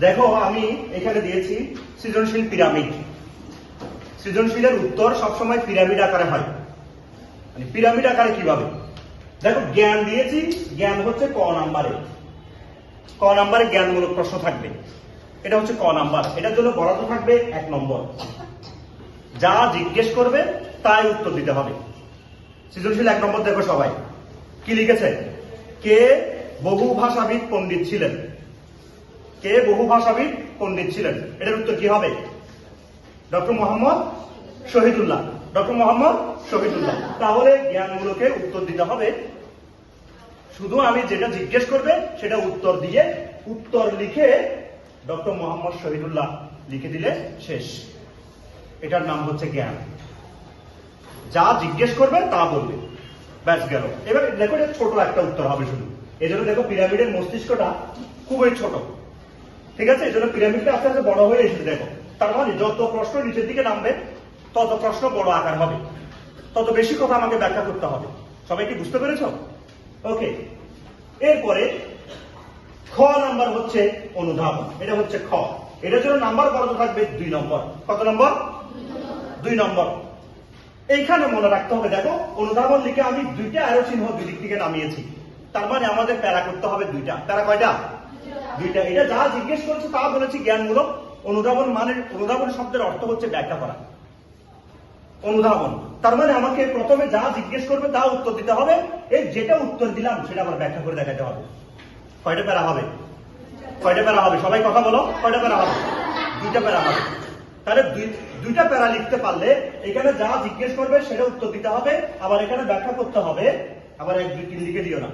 দেখো, আমি এখানে দিয়েছি সৃজনশীল পিরামিড। সৃজনশীলের উত্তর সবসময় পিরামিড আকারে হয়। মানে পিরামিড আকারে কীভাবে? দেখো, জ্ঞান দিয়েছি, জ্ঞান হচ্ছে ক নাম্বারে। ক নাম্বারে জ্ঞানমূলক প্রশ্ন থাকবে। এটা হচ্ছে ক নাম্বার। এটার জন্য বরাদ্দ থাকবে এক নম্বর। যা জিজ্ঞেস করবে, তাই উত্তর দিতে হবে। সৃজনশীল এক নম্বর দেখো সবাই। কি লিখেছে? কে বহু ভাষাবিদ পণ্ডিত ছিলেন? কে বহু ভাষাবিদ পণ্ডিত ছিলেন? এটার উত্তর কি হবে? ডক্টর মোহাম্মদ শহীদুল্লাহ। ডক্টর মোহাম্মদ শহীদুল্লাহ। তাহলে জ্ঞানগুলোকে উত্তর দিতে হবে। শুধু আমি যেটা জিজ্ঞেস করবে, সেটা উত্তর দিয়ে উত্তর লিখে ডক্টর মোহাম্মদ শহীদুল্লাহ লিখে দিলে শেষ। এটার নাম হচ্ছে জ্ঞান। যা জিজ্ঞেস করবে, তা বলবে। ব্যাস গেল। এবার দেখো এটা ছোট একটা উত্তর হবে শুধু। এজন্য দেখো পিরামিডের মস্তিষ্কটা খুবই ছোট। ঠিক আছে? এই জন্য পিরামিডটা আস্তে আস্তে বড় হয়ে এসেছে, দেখো। তার মানে যত প্রশ্ন নিচের দিকে নামবে, তত প্রশ্ন বড় আকার হবে। তত বেশি কথা আমাকে ব্যাখ্যা করতে হবে। সবাই কি বুঝতে পেরেছ? ওকে এরপরে খ নাম্বার হচ্ছে অনুধাবন। এটা হচ্ছে খ। এটার জন্য নাম্বার বরাদ্দ থাকবে দুই নম্বর। কত নম্বর? দুই নম্বর। এইখানে মনে রাখতে হবে, দেখো, অনুধাবন লিখে আমি দুইটা অ্যারো চিহ্ন দুই দিক থেকে নামিয়েছি। তার মানে আমাদের প্যারা করতে হবে দুইটা। প্যারা কয়টা? দুইটা। এটা যা জিজ্ঞেস করছে তা বলেছি জ্ঞানমূলক। অনুধাবন মানে অনুধাবন শব্দের অর্থ হচ্ছে ব্যাখ্যা করা। অনুধাবন। তার মানে আমাকে প্রথমে যা জিজ্ঞেস করবে তা উত্তর দিতে হবে। এই যেটা উত্তর দিলাম, সেটা আবার ব্যাখ্যা করে দেখাতে হবে। কয়টা প্যারা হবে? কয়টা প্যারা হবে? সবাই কথা বলো, কয়টা প্যারা হবে? দুইটা প্যারা হবে। তাহলে দুইটা প্যারা লিখতে পারলে এখানে যা জিজ্ঞেস করবে সেটা উত্তর দিতে হবে। আবার এখানে ব্যাখ্যা করতে হবে। আবার এক, দুই, তিন লিখে দিও না।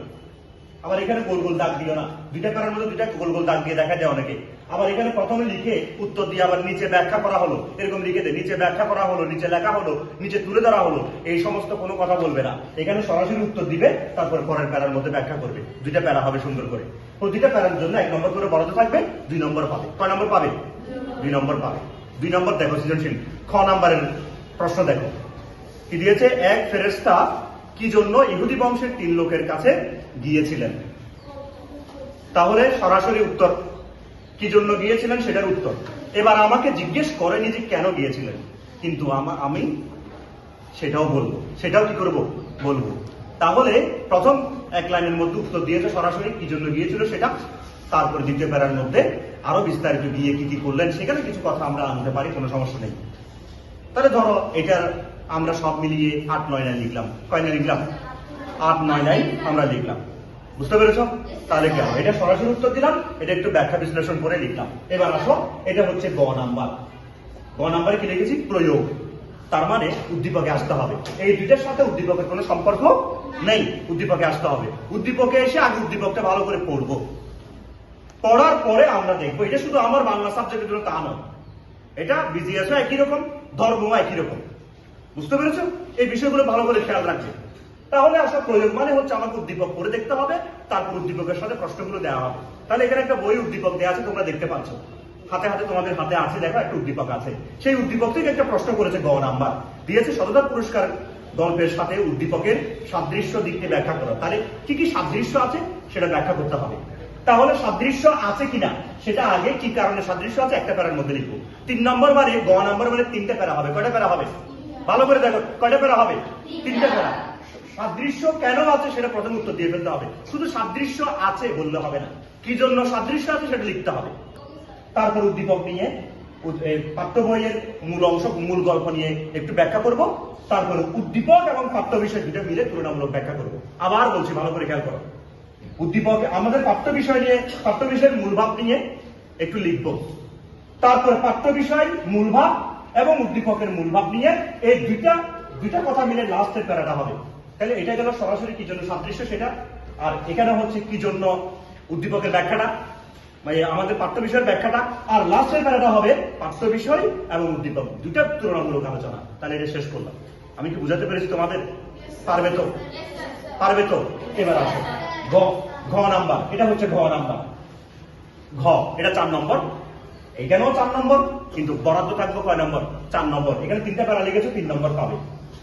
আবার এখানে গোল গোল দাগ দিও না। দুইটা প্যারার মধ্যে দুইটা গোল গোল দাগ দিয়ে দেখা যায় অনেকে। আবার এখানে প্রথমে লিখে উত্তর দিয়ে আবার নিচে ব্যাখ্যা করা হলো। এরকম লিখে দে নিচে ব্যাখ্যা করা হলো, নিচে লেখা হলো, নিচে তুলে ধরা হলো। এই সমস্ত কোনো কথা বলবে না। এখানে সরাসরি উত্তর দিবে, তারপর পরের প্যারার মধ্যে ব্যাখ্যা করবে। দুইটা প্যারা হবে সুন্দর করে। প্রতিটা প্যারার জন্য এক নম্বর করে বরাদ্দ থাকবে, দুই নম্বর পাবে। কয় নম্বর পাবে? দুই নম্বর পাবে। দুই নম্বর দেখো, সৃজনশীল। খ নাম্বারের প্রশ্ন দেখো। কি দিয়েছে? এক ফেরেস্তা কি জন্য ইহুদি বংশের তিন লোকের কাছে গিয়েছিলেন? তাহলে সরাসরি উত্তর। কি জন্য গিয়েছিলেন সেটার উত্তর। এবার আমাকে জিজ্ঞেস করেনি যে কেন গিয়েছিলেন। কিন্তু আমি সেটাও বলব। সেটাও কি করব? বলব। তাহলে প্রথম এক লাইনের মধ্যে উত্তর দিয়েছে সরাসরি কি জন্য গিয়েছিল সেটা। তারপর দ্বিতীয় প্যারার মধ্যে আরও বিস্তারিত গিয়ে কি কি করলেন সেখানে কিছু কথা আমরা আনতে পারি, কোনো সমস্যা নেই। তাহলে ধরো এটার আমরা সব মিলিয়ে আট, নয় লাইন লিখলাম। কয় লিখলাম? আট, নয় লাইন আমরা লিখলাম। বুঝতে পেরেছ? তাহলে কি হবে? এটা সরাসরি উত্তর দিলাম, এটা একটু ব্যাখ্যা বিশ্লেষণ করে লিখলাম। এবার আসো, এটা হচ্ছে গ নাম্বার। গ নাম্বারে কি লিখেছি? প্রয়োগ। তার মানে উদ্দীপকে আসতে হবে। এই দুইটার সাথে উদ্দীপকের কোনো সম্পর্ক নেই। উদ্দীপকে আসতে হবে। উদ্দীপকে এসে আগে উদ্দীপকটা ভালো করে পড়ব। পড়ার পরে আমরা দেখব, এটা শুধু আমার বাংলা সাবজেক্টের জন্য তা নয়। এটা বিজিএসও একই রকম। ধর্মও একই রকম বুঝতে পেরেছ? এই বিষয়গুলো ভালো করে খেয়াল রাখবে। তাহলে আসলে প্রয়োগ মানে হচ্ছে আমাকে উদ্দীপক পড়ে দেখতে হবে, তারপর উদ্দীপকের সাথে প্রশ্নগুলো দেওয়া হবে। তাহলে এখানে একটা বই উদ্দীপক দেওয়া আছে, তোমরা দেখতে পাচ্ছ। হাতে হাতে তোমাদের হাতে আছে, দেখো একটা উদ্দীপক আছে। সেই উদ্দীপক থেকে একটা প্রশ্ন করেছে গ নাম্বার। দিয়েছে শতদার পুরস্কার গল্পের সাথে উদ্দীপকের সাদৃশ্য দিকটি ব্যাখ্যা করা। তাহলে কি কি সাদৃশ্য আছে, সেটা ব্যাখ্যা করতে হবে। তাহলে সাদৃশ্য আছে কিনা? সেটা আগে কি কারণে সাদৃশ্য আছে? একটা প্যারার মধ্যে লিখব। তিন নম্বর বারে, গ নম্বর মানে তিনটা প্যারা হবে। কয়টা প্যারা হবে? ভালো করে দেখো, কয়টা প্যারা হবে? তিনটা প্যারা। সাদৃশ্য কেন আছে সেটা প্রথম উত্তর দিয়ে ফেলতে হবে। শুধু সাদৃশ্য আছে বললে হবে না। কি জন্য সাদৃশ্য আছে সেটা লিখতে হবে। তারপর উদ্দীপক নিয়ে পাঠ্য বইয়ের মূল অংশ, মূল গল্প নিয়ে একটু ব্যাখ্যা করব। তারপরে উদ্দীপক এবং পাঠ্য বিষয় দুটো মিলে তুলনামূলক ব্যাখ্যা করব। আবার বলছি, ভালো করে খেয়াল করো। উদ্দীপক, আমাদের পাঠ্য বিষয় নিয়ে পাঠ্য বিষয়ের মূল ভাব নিয়ে একটু লিখব। তারপর পাঠ্য বিষয় মূল ভাব এবং উদ্দীপকের মূল ভাব নিয়ে এই দুইটা দুইটা কথা মিলে লাস্টের প্যারাটা হবে। তাহলে এটা গেল সরাসরি কি জন্য সাদৃশ্য সেটা? আর এখানে হচ্ছে কি জন্য উদ্দীপকের ব্যাখ্যাটা? মানে আমাদের পাঠ্য বিষয়ের ব্যাখ্যাটা। আর লাস্টের প্যারাটা হবে পাঠ্য বিষয় এবং উদ্দীপক। দুইটা তুলনামূলক আলোচনা। তাহলে এটা শেষ করলাম। আমি কি বুঝাতে পেরেছি তোমাদের? পারবে তো? পারবে তো? এবার আসো। ঘ ঘ নাম্বার। এটা হচ্ছে ঘ নাম্বার। ঘ, এটা চার নম্বর। এখানেও চার নম্বর, কিন্তু বরাদ্দ থাকবে কয় নম্বর? চার নম্বর। এখানে তিনটা প্যারা লিখেছো, তিন নম্বর পাবে।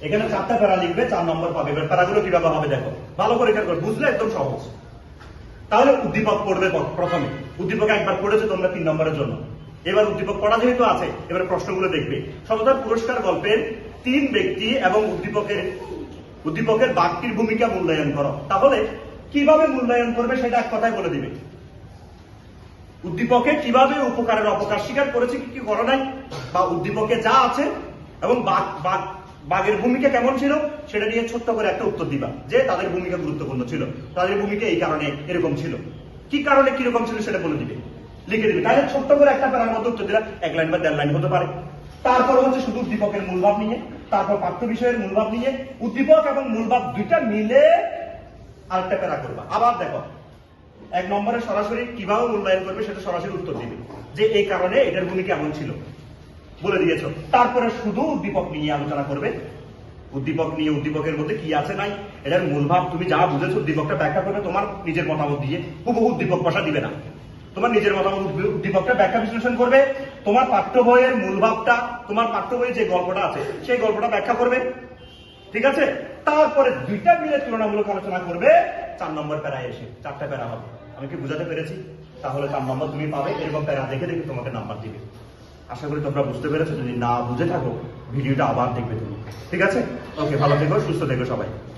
এখানে চারটা প্যারা লিখবে, চার নম্বর পাবে। এবার প্যারাগুলো কীভাবে হবে দেখো। ভালো করে খেয়াল করো, বুঝলে একদম সহজ। তাহলে উদ্দীপক পড়বে প্রথমে। উদ্দীপক একবার পড়েছে তোমরা তিন নম্বরের জন্য। এবার উদ্দীপক পড়া যেহেতু আছে, এবার প্রশ্নগুলো দেখবে। সততার পুরস্কার গল্পের তিন ব্যক্তি এবং উদ্দীপকের উদ্দীপকের বাক্যের ভূমিকা মূল্যায়ন করো। তাহলে কীভাবে মূল্যায়ন করবে সেটা এক কথায় বলে দিবে। উদ্দীপকে কীভাবে উপকারের অপকার স্বীকার করেছে, কি কি করে নাই বা উদ্দীপকে যা আছে, এবং বাঘ বাঘ, বাঘের ভূমিকা কেমন ছিল, সেটা নিয়ে ছোট্ট করে একটা উত্তর দিবা, যে তাদের ভূমিকা গুরুত্বপূর্ণ ছিল। তাদের ভূমিকা এই কারণে এরকম ছিল। কি কারণে কীরকম ছিল সেটা বলে দিবে। লিখে দিবে। তাহলে ছোট্ট করে একটা প্যারার মধ্যে উত্তর দিলা এক লাইন বা দেড় লাইন হতে পারে। তারপর হচ্ছে শুধু উদ্দীপকের মূলভাব নিয়ে, তারপর পাঠ্য বিষয়ের মূলভাব নিয়ে, উদ্দীপক এবং মূলভাব দুইটা মিলে আরেকটা প্যারা করবা। আবার দেখো, এক নম্বরে সরাসরি কীভাবে মূল্যায়ন করবে সেটা সরাসরি উত্তর দিবে। যে এই কারণে এটার ভূমিকা এমন ছিল। বলে দিয়েছ। তারপরে শুধু উদ্দীপক নিয়ে আলোচনা করবে। উদ্দীপক নিয়ে, উদ্দীপকের মধ্যে কি আছে নাই? এটার মূলভাব তুমি যা বুঝেছ, উদ্দীপকটা ব্যাখ্যা করবে। তোমার নিজের মতামত দিয়ে হুবহু উদ্দীপক ভাষা দিবে না। তোমার নিজের মতামত উদ্দীপকটা ব্যাখ্যা বিশ্লেষণ করবে। তোমার পাঠ্য বইয়ের মূলভাবটা, তোমার পাঠ্য বইয়ে যে গল্পটা আছে, সেই গল্পটা ব্যাখ্যা করবে। ঠিক আছে? তারপরে দুইটা মিলে তুলনামূলক আলোচনা করবে, চার নম্বর প্যারায় এসে, চারটা প্যারা হবে। আমি কি বুঝাতে পেরেছি? তাহলে চার নম্বর তুমি পাবে, এরকম প্যারা দেখে দেখে তোমাকে নাম্বার দিবে। আশা করি তোমরা বুঝতে পেরেছ, যদি না বুঝে থাকো, ভিডিওটা আবার দেখবে তুমি। ঠিক আছে? ওকে ভালো থেকো, সুস্থ থেকো সবাই।